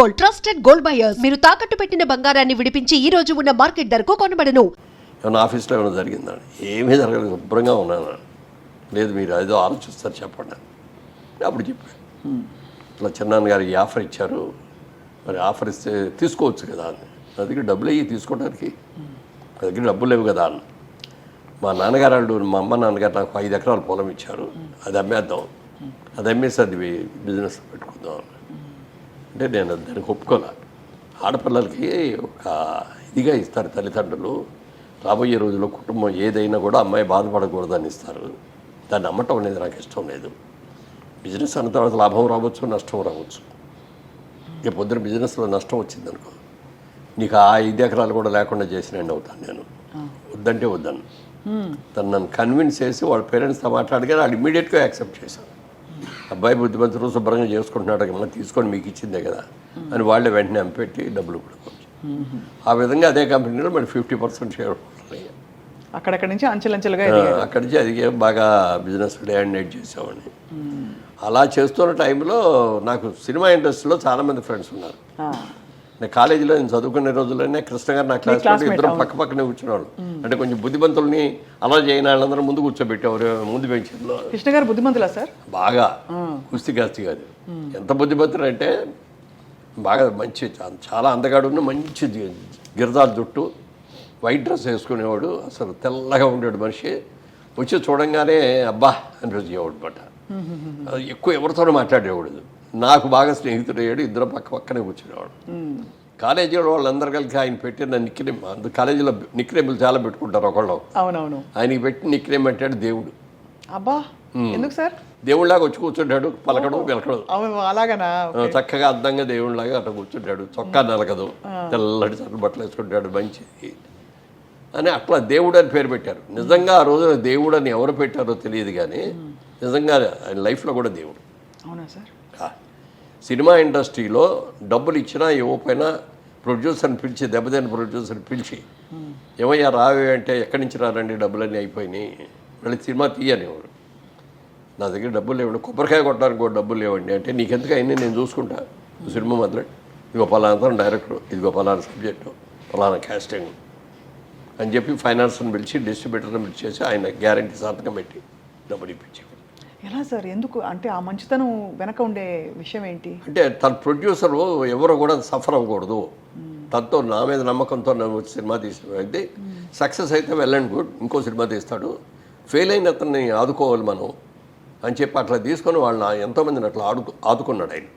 Gold trusted gold buyers. మీరు తాకట్టు పెట్టిన బంగారాన్ని విడిపించి ఈ రోజు ఉన్న మార్కెట్ ధరకు కొనబడను. ఏమైనా ఆఫీస్లో ఏమైనా జరిగిందా? ఏమీ జరగలేదు శుభ్రంగా ఉన్నాను లేదు మీరు ఏదో ఆలోచిస్తారు చెప్పండి అప్పుడు చెప్పాను. ఇట్లా చిన్నాన్న గారికి ఆఫర్ ఇచ్చారు. మరి ఆఫర్ ఇస్తే తీసుకోవచ్చు కదా అని. నా దగ్గర డబ్బులు అయ్యి తీసుకోవడానికి నా దగ్గర డబ్బులు లేవు కదా అని. మా నాన్నగారు వాళ్ళు మా అమ్మ నాన్నగారు నాకు ఐదు ఎకరాల పొలం ఇచ్చారు. అది అమ్మేద్దాం. అది అమ్మేసి అది బిజినెస్ పెట్టుకుందాం అంటే నేను దానికి ఒప్పుకోలే. ఆడపిల్లలకి ఒక ఇదిగా ఇస్తారు తల్లిదండ్రులు. రాబోయే రోజుల్లో కుటుంబం ఏదైనా కూడా అమ్మాయి బాధపడకూడదని ఇస్తారు. దాన్ని అమ్మటం అనేది నాకు ఇష్టం లేదు. బిజినెస్ అన్న తర్వాత లాభం రావచ్చు నష్టం రావచ్చు. ఇక పొద్దున బిజినెస్లో నష్టం వచ్చిందనుకో నీకు ఆ ఐదు ఎకరాలు కూడా లేకుండా చేసినండి అవుతాను నేను. వద్దంటే వద్దాను. తను నన్ను కన్విన్స్ చేసి వాళ్ళ పేరెంట్స్తో మాట్లాడగానే వాళ్ళు ఇమీడియట్గా యాక్సెప్ట్ చేశాను. అబ్బాయి బుద్ధిమంతులు శుభ్రంగా చేసుకుంటున్నాడు కదా తీసుకొని మీకు ఇచ్చిందే కదా అని వాళ్ళే వెంటనే అంపెట్టి డబ్బులు కూడా ఆ విధంగా అదే కంపెనీలో మరి ఫిఫ్టీ పర్సెంట్ షేర్ అక్కడక్కడి నుంచి అంచెలంచెలుగా అక్కడి నుంచి అది బాగా బిజినెస్ డే అండ్ నైట్ చేసామని అలా చేస్తున్న టైంలో నాకు సినిమా ఇండస్ట్రీలో చాలామంది ఫ్రెండ్స్ ఉన్నారు. నేను కాలేజీలో నేను చదువుకునే రోజుల్లోనే కృష్ణ గారు నా క్లాస్ ఇద్దరం పక్క పక్కనే కూర్చున్నాడు అంటే కొంచెం బుద్ధిమంతుల్ని అలా చేయని వాళ్ళందరూ ముందు కూర్చోబెట్టేవారు ముందు బెంచ్లో. కృష్ణ గారు బుద్ధిమంతులా సార్? బాగా. కుస్తీ కాస్తి కాదు. ఎంత బుద్ధిమంతుడు అంటే బాగా మంచి చాలా అందగాడున్న మంచి గిరదాల జుట్టు వైట్ డ్రెస్ వేసుకునేవాడు అసలు తెల్లగా ఉండేవాడు మనిషి. వచ్చి చూడంగానే అబ్బా అనిపించేవాడు అనమాట. ఎక్కువ ఎవరితోనూ మాట్లాడేవాడు. నాకు బాగా స్నేహితుడు అయ్యాడు ఇద్దరు పక్క పక్కనే కూర్చునేవాడు. కాలేజీలో వాళ్ళందరూ కలిసి ఆయన పెట్టిన నిక్నేమ్ అందు కాలేజీలో నిక్నేములు చాలా పెట్టుకుంటారు ఒకళ్ళు. అవునవును. ఆయనకి పెట్టి నిక్నేమ్ అంటాడు దేవుడు. అబ్బా! ఎందుకు సార్? దేవుళ్ళలాగా వచ్చి కూర్చుంటాడు పలకడు పిలకడు. అలాగనా? చక్కగా అద్దంగా దేవుళ్ళలాగా అట్లా కూర్చుంటాడు. చొక్కా నలగదు తెల్లటి చట్ట బట్టలు వేసుకుంటాడు మంచిది అని అట్లా దేవుడు అని పేరు పెట్టారు. నిజంగా ఆ రోజున దేవుడు అని ఎవరు పెట్టారో తెలియదు కానీ నిజంగా ఆయన లైఫ్లో కూడా దేవుడు. అవునా సార్? సినిమా ఇండస్ట్రీలో డబ్బులు ఇచ్చినా ఇవ్వకపోయినా ప్రొడ్యూసర్ని పిలిచి దెబ్బతిన ప్రొడ్యూసర్ని పిలిచి ఏమయ్యా రావే అంటే ఎక్కడి నుంచి రారండి డబ్బులన్నీ అయిపోయినాయి. మళ్ళీ సినిమా తీయనివ్వరు. నా దగ్గర డబ్బులు లేవండి. కొబ్బరికాయ కొట్టడానికి కూడా డబ్బులు లేవండి. అంటే నీకెందుకు అయినా నేను చూసుకుంటా? సినిమా మొదలు ఇదిగో పలానా డైరెక్టర్ ఇదిగో పలానా సబ్జెక్టు పలానా క్యాస్టింగ్ అని చెప్పి ఫైనాన్స్ని పిలిచి డిస్ట్రిబ్యూటర్ని పిలిచేసి ఆయన గ్యారంటీ సంతకం పెట్టి డబ్బులు ఇప్పించి ఎలా సార్? ఎందుకు? అంటే ఆ మంచితనం వెనక ఉండే విషయం ఏంటి? అంటే తన ప్రొడ్యూసర్ ఎవరు కూడా సఫర్ అవ్వకూడదు. తనతో నా మీద నమ్మకంతో సినిమా తీసిన వ్యక్తి సక్సెస్ అయితే వెల్ అండ్ గుడ్. ఇంకో సినిమా తీస్తాడు. ఫెయిల్ అయిన అతన్ని ఆదుకోవాలి మనం అని చెప్పి అట్లా తీసుకొని వాళ్ళని ఎంతోమందిని అట్లా ఆడు ఆదుకున్నాడు ఆయన.